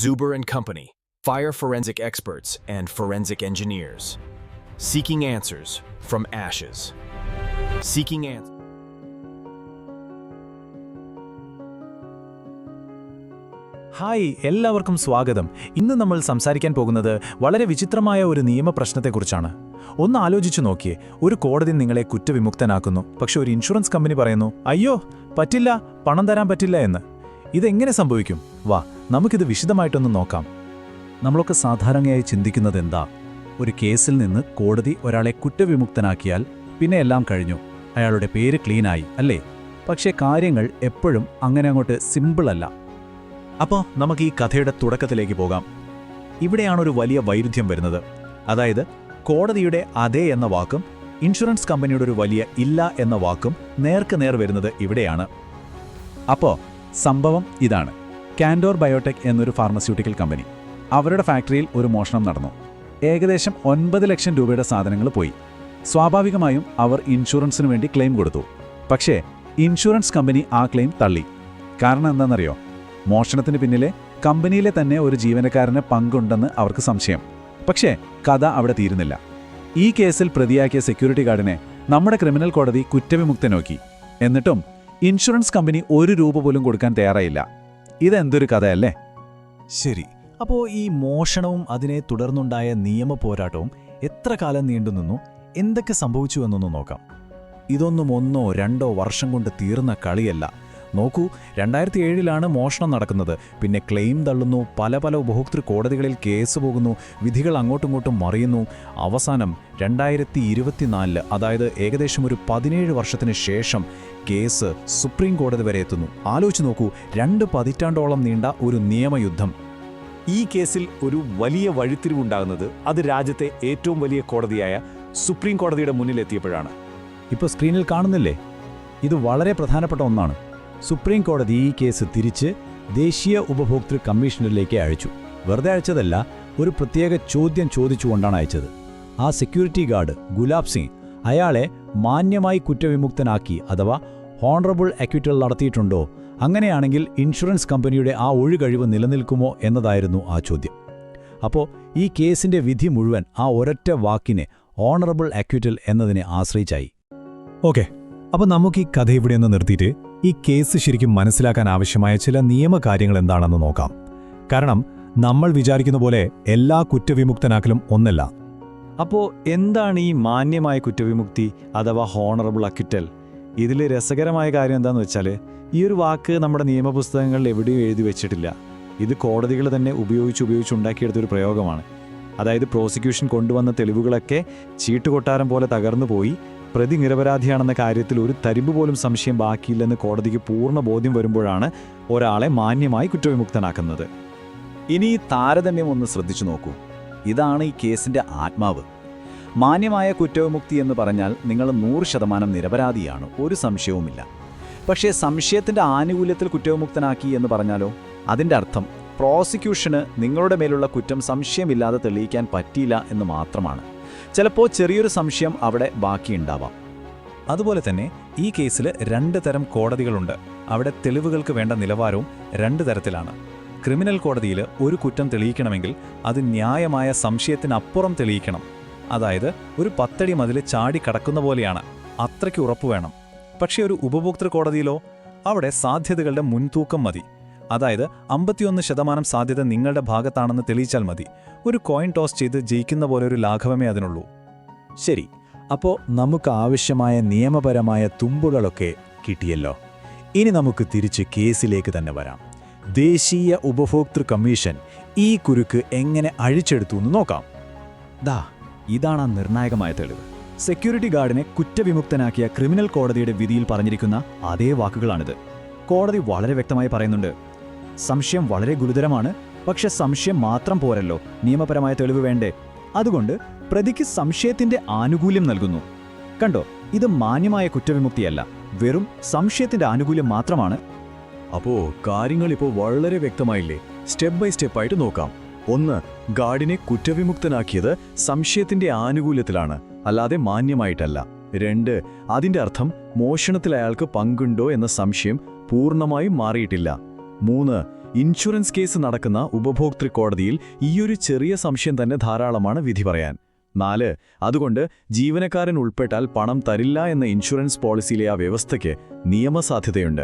Huber and Company, fire forensic experts and forensic engineers. Seeking answers from ashes. Seeking answers. Hi എല്ലാവർക്കും സ്വാഗതം ഇന്ന് നമ്മൾ സംസാരിക്കാൻ പോകുന്നത് വളരെ വിചിത്രമായ ഒരു നിയമപ്രശ്നത്തെക്കുറിച്ചാണ് ഒന്ന് ആലോചിച്ചു നോക്കിയേ ഒരു കോടതി നിങ്ങളെ കുറ്റവിമുക്തനാക്കുന്നു പക്ഷെ ഒരു ഇൻഷുറൻസ് കമ്പനി പറയുന്നു അയ്യോ പറ്റില്ല പണം തരാൻ പറ്റില്ല എന്ന് ഇതെങ്ങനെ സംഭവിക്കും വാ നമുക്കിത് വിശദമായിട്ടൊന്ന് നോക്കാം. നമ്മളൊക്കെ സാധാരണയായി ചിന്തിക്കുന്നത് എന്താ? ഒരു കേസിൽ നിന്ന് കോടതി ഒരാളെ കുറ്റവിമുക്തനാക്കിയാൽ പിന്നെ എല്ലാം കഴിഞ്ഞു. അയാളുടെ പേര് ക്ലീനായി അല്ലേ? പക്ഷേ കാര്യങ്ങൾ എപ്പോഴും അങ്ങനെ അങ്ങോട്ട് സിമ്പിളല്ല അപ്പോൾ നമുക്ക് ഈ കഥയുടെ തുടക്കത്തിലേക്ക് പോകാം. ഇവിടെയാണ് ഒരു വലിയ വൈരുദ്ധ്യം വരുന്നത്. അതായത് കോടതിയുടെ അതേ എന്ന വാക്കും ഇൻഷുറൻസ് കമ്പനിയുടെ ഒരു വലിയ ഇല്ല എന്ന വാക്കും നേർക്ക് നേർ വരുന്നത് ഇവിടെയാണ്. അപ്പോൾ സംഭവം ഇതാണ്. കാൻഡോർ ബയോടെക് എന്നൊരു ഫാർമസ്യൂട്ടിക്കൽ കമ്പനി. അവരുടെ ഫാക്ടറിയിൽ ഒരു മോഷണം നടന്നു. ഏകദേശം ഒൻപത് ലക്ഷം രൂപയുടെ സാധനങ്ങൾ പോയി. സ്വാഭാവികമായും അവർ ഇൻഷുറൻസിന് വേണ്ടി ക്ലെയിം കൊടുത്തു. പക്ഷേ ഇൻഷുറൻസ് കമ്പനി ആ ക്ലെയിം തള്ളി. കാരണം എന്താണെന്നറിയോ? മോഷണത്തിന് പിന്നിലെ കമ്പനിയിലെ തന്നെ ഒരു ജീവനക്കാരന് പങ്കുണ്ടെന്ന് അവർക്ക് സംശയം. പക്ഷേ കഥ അവിടെ തീരുന്നില്ല. ഈ കേസിൽ പ്രതിയാക്കിയ സെക്യൂരിറ്റി ഗാർഡിനെ നമ്മുടെ ക്രിമിനൽ കോടതി കുറ്റവിമുക്തനാക്കി. എന്നിട്ടും ഇൻഷുറൻസ് കമ്പനി ഒരു രൂപ പോലും കൊടുക്കാൻ തയ്യാറായില്ല. ഇതെന്തൊരു കഥയല്ലേ? ശരി അപ്പോൾ ഈ മോഷണവും അതിനെ തുടർന്നുണ്ടായ നിയമ പോരാട്ടവും എത്ര കാലം നീണ്ടു നിന്നു? എന്തൊക്കെ സംഭവിച്ചു എന്നൊന്ന് നോക്കാം. ഇതൊന്നും ഒന്നോ രണ്ടോ വർഷം കൊണ്ട് തീർന്ന കളിയല്ല. നോക്കൂ രണ്ടായിരത്തി ഏഴിലാണ് മോഷണം നടക്കുന്നത്. പിന്നെ ക്ലെയിം തള്ളുന്നു പല പല ഉപഭോക്തൃ കോടതികളിൽ കേസ് പോകുന്നു വിധികൾ അങ്ങോട്ടും ഇങ്ങോട്ടും മറിയുന്നു. അവസാനം രണ്ടായിരത്തി ഇരുപത്തിനാലിൽ അതായത് ഏകദേശം ഒരു പതിനേഴ് വർഷത്തിന് ശേഷം കേസ് സുപ്രീം കോടതി വരെ എത്തുന്നു. ആലോചിച്ച് നോക്കൂ രണ്ട് പതിറ്റാണ്ടോളം നീണ്ട ഒരു നിയമയുദ്ധം. ഈ കേസിൽ ഒരു വലിയ വഴിത്തിരിവുണ്ടാകുന്നത് അത് രാജ്യത്തെ ഏറ്റവും വലിയ കോടതിയായ സുപ്രീം കോടതിയുടെ മുന്നിലെത്തിയപ്പോഴാണ്. ഇപ്പോൾ സ്ക്രീനിൽ കാണുന്നില്ലേ? ഇത് വളരെ പ്രധാനപ്പെട്ട ഒന്നാണ്. സുപ്രീം കോടതി ഈ കേസ് തിരിച്ച് ദേശീയ ഉപഭോക്തൃ കമ്മീഷണറിലേക്ക് അയച്ചു. വെറുതെ അയച്ചതല്ല ഒരു പ്രത്യേക ചോദ്യം ചോദിച്ചുകൊണ്ടാണ് അയച്ചത്. ആ സെക്യൂരിറ്റി ഗാർഡ് ഗുലാബ് സിംഗ് അയാളെ മാന്യമായി കുറ്റവിമുക്തനാക്കി അഥവാ ഹോണറബിൾ അക്വിറ്റൽ നടത്തിയിട്ടുണ്ടോ അങ്ങനെയാണെങ്കിൽ ഇൻഷുറൻസ് കമ്പനിയുടെ ആ ഒഴുകഴിവ് നിലനിൽക്കുമോ എന്നതായിരുന്നു ആ ചോദ്യം. അപ്പോൾ ഈ കേസിന്റെ വിധി മുഴുവൻ ആ ഒരൊറ്റ വാക്കിനെ ഓണറബിൾ അക്വിറ്റൽ എന്നതിനെ ആശ്രയിച്ചായി. ഓക്കെ അപ്പോൾ നമുക്ക് ഈ കഥ ഇവിടെ ഒന്ന് നിർത്തിയിട്ട് ഈ കേസ് ശരിക്കും മനസ്സിലാക്കാൻ ആവശ്യമായ ചില നിയമകാര്യങ്ങൾ എന്താണെന്ന് നോക്കാം. കാരണം നമ്മൾ വിചാരിക്കുന്ന പോലെ എല്ലാ കുറ്റവിമുക്തനാക്കലും ഒന്നല്ല. അപ്പോൾ എന്താണ് ഈ മാന്യമായ കുറ്റവിമുക്തി അഥവാ ഹോണറബിൾ അക്വിറ്റൽ ഇതിൽ രസകരമായ കാര്യം എന്താണെന്ന് വെച്ചാൽ ഈ ഒരു വാക്ക് നമ്മുടെ നിയമപുസ്തകങ്ങളിൽ എവിടെയും എഴുതി വെച്ചിട്ടില്ല. ഇത് കോടതികൾ തന്നെ ഉപയോഗിച്ച് ഉപയോഗിച്ച് ഉണ്ടാക്കിയെടുത്ത ഒരു പ്രയോഗമാണ്. അതായത് പ്രോസിക്യൂഷൻ കൊണ്ടുവന്ന തെളിവുകളൊക്കെ ചീട്ടുകൊട്ടാരം പോലെ തകർന്നു പോയി പ്രതി നിരപരാധിയാണെന്ന കാര്യത്തിൽ ഒരു തരിമ്പ് പോലും സംശയം ബാക്കിയില്ലെന്ന് കോടതിക്ക് പൂർണ ബോധ്യം വരുമ്പോഴാണ് ഒരാളെ മാന്യമായി കുറ്റവിമുക്തനാക്കുന്നത്. ഇനി ഈ താരതമ്യം ഒന്ന് ശ്രദ്ധിച്ചു നോക്കൂ. ഇതാണ് ഈ കേസിന്റെ ആത്മാവ്. മാന്യമായ കുറ്റവിമുക്തി എന്ന് പറഞ്ഞാൽ നിങ്ങൾ നൂറ് ശതമാനം നിരപരാധിയാണ് ഒരു സംശയവുമില്ല. പക്ഷേ സംശയത്തിന്റെ ആനുകൂല്യത്തിൽ കുറ്റവിമുക്തനാക്കി എന്ന് പറഞ്ഞാലോ? അതിന്റെ അർത്ഥം പ്രോസിക്യൂഷന് നിങ്ങളുടെ മേലുള്ള കുറ്റം സംശയമില്ലാതെ തെളിയിക്കാൻ പറ്റിയില്ല എന്ന് മാത്രമാണ്. ചിലപ്പോൾ ചെറിയൊരു സംശയം അവിടെ ബാക്കിയുണ്ടാവാം. അതുപോലെ തന്നെ ഈ കേസിൽ രണ്ട് തരം കോടതികളുണ്ട്. അവിടെ തെളിവുകൾക്ക് വേണ്ട നിലവാരവും രണ്ട് തരത്തിലാണ്. ക്രിമിനൽ കോടതിയിൽ ഒരു കുറ്റം തെളിയിക്കണമെങ്കിൽ അത് ന്യായമായ സംശയത്തിനപ്പുറം തെളിയിക്കണം. അതായത് ഒരു പത്തടി മതിൽ ചാടി കടക്കുന്ന പോലെയാണ്. അത്രയ്ക്ക് ഉറപ്പ് വേണം. പക്ഷേ ഒരു ഉപഭോക്തൃ കോടതിയിലോ അവിടെ സാധ്യതകളുടെ മുൻതൂക്കം മതി. അതായത് അമ്പത്തിയൊന്ന് ശതമാനം സാധ്യത നിങ്ങളുടെ ഭാഗത്താണെന്ന് തെളിയിച്ചാൽ മതി. ഒരു കോയിൻ ടോസ് ചെയ്ത് ജയിക്കുന്ന പോലെ ഒരു ലാഘവമേ അതിനുള്ളൂ. ശരി അപ്പോൾ നമുക്ക് ആവശ്യമായ നിയമപരമായ തുമ്പുകളൊക്കെ കിട്ടിയല്ലോ. ഇനി നമുക്ക് തിരിച്ച് കേസിലേക്ക് തന്നെ വരാം. ദേശീയ ഉപഭോക്തൃ കമ്മീഷൻ ഈ കുരുക്ക് എങ്ങനെ അഴിച്ചെടുത്തു എന്ന് നോക്കാം. ദാ ഇതാണ് ആ നിർണായകമായ തെളിവ്. സെക്യൂരിറ്റി ഗാർഡിനെ കുറ്റവിമുക്തനാക്കിയ ക്രിമിനൽ കോടതിയുടെ വിധിയിൽ പറഞ്ഞിരിക്കുന്ന അതേ വാക്കുകളാണിത്. കോടതി വളരെ വ്യക്തമായി പറയുന്നുണ്ട് സംശയം വളരെ ഗുരുതരമാണ്. പക്ഷെ സംശയം മാത്രം പോരല്ലോ. നിയമപരമായ തെളിവ് വേണ്ടേ? അതുകൊണ്ട് പ്രതിക്ക് സംശയത്തിന്റെ ആനുകൂല്യം നൽകുന്നു. കണ്ടോ? ഇത് മാന്യമായ കുറ്റവിമുക്തിയല്ല. വെറും സംശയത്തിന്റെ ആനുകൂല്യം മാത്രമാണ്. അപ്പോ കാര്യങ്ങൾ ഇപ്പോ വളരെ വ്യക്തമായില്ലേ? സ്റ്റെപ്പ് ബൈ സ്റ്റെപ്പ് ആയിട്ട് നോക്കാം. ഒന്ന് ഗാർഡിനെ കുറ്റവിമുക്തനാക്കിയത് സംശയത്തിന്റെ ആനുകൂല്യത്തിലാണ്. അല്ലാതെ മാന്യമായിട്ടല്ല. രണ്ട് അതിന്റെ അർത്ഥം മോഷണത്തിൽ അയാൾക്ക് പങ്കുണ്ടോ എന്ന സംശയം പൂർണമായും മാറിയിട്ടില്ല. മൂന്ന് ഇൻഷുറൻസ് കേസ് നടക്കുന്ന ഉപഭോക്തൃ കോടതിയിൽ ഈയൊരു ചെറിയ സംശയം തന്നെ ധാരാളമാണ് വിധി പറയാൻ. നാല് അതുകൊണ്ട് ജീവനക്കാരൻ ഉൾപ്പെട്ടാൽ പണം തരില്ല എന്ന ഇൻഷുറൻസ് പോളിസിയിലെ ആ വ്യവസ്ഥയ്ക്ക് നിയമസാധ്യതയുണ്ട്.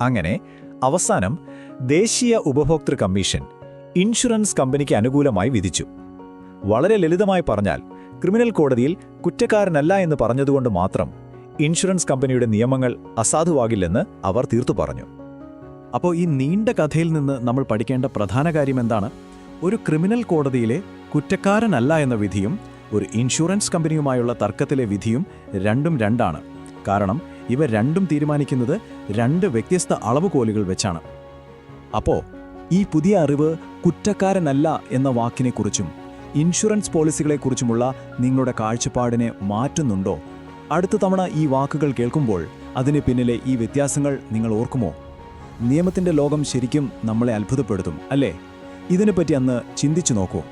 അങ്ങനെ അവസാനം ദേശീയ ഉപഭോക്തൃ കമ്മീഷൻ ഇൻഷുറൻസ് കമ്പനിക്ക് അനുകൂലമായി വിധിച്ചു. വളരെ ലളിതമായി പറഞ്ഞാൽ ക്രിമിനൽ കോടതിയിൽ കുറ്റക്കാരനല്ല എന്ന് പറഞ്ഞതുകൊണ്ട് മാത്രം ഇൻഷുറൻസ് കമ്പനിയുടെ നിയമങ്ങൾ അസാധുവാകില്ലെന്ന് അവർ തീർത്തു പറഞ്ഞു. അപ്പോൾ ഈ നീണ്ട കഥയിൽ നിന്ന് നമ്മൾ പഠിക്കേണ്ട പ്രധാന കാര്യം എന്താണ്? ഒരു ക്രിമിനൽ കോടതിയിലെ കുറ്റക്കാരനല്ല എന്ന വിധിയും ഒരു ഇൻഷുറൻസ് കമ്പനിയുമായുള്ള തർക്കത്തിലെ വിധിയും രണ്ടും രണ്ടാണ്. കാരണം ഇവ രണ്ടും തീരുമാനിക്കുന്നത് രണ്ട് വ്യത്യസ്ത അളവുകോലുകൾ വെച്ചാണ്. അപ്പോൾ ഈ പുതിയ അറിവ് കുറ്റക്കാരനല്ല എന്ന വാക്കിനെക്കുറിച്ചും ഇൻഷുറൻസ് പോളിസികളെക്കുറിച്ചുമുള്ള നിങ്ങളുടെ കാഴ്ചപ്പാടിനെ മാറ്റുന്നുണ്ടോ? അടുത്ത തവണ ഈ വാക്കുകൾ കേൾക്കുമ്പോൾ അതിന് പിന്നിലെ ഈ വ്യത്യാസങ്ങൾ നിങ്ങൾ ഓർക്കുമോ? നിയമത്തിന്റെ ലോകം ശരിക്കും നമ്മളെ അത്ഭുതപ്പെടുത്തും അല്ലേ? ഇതിനെപ്പറ്റി അന്ന് ചിന്തിച്ചു നോക്കൂ.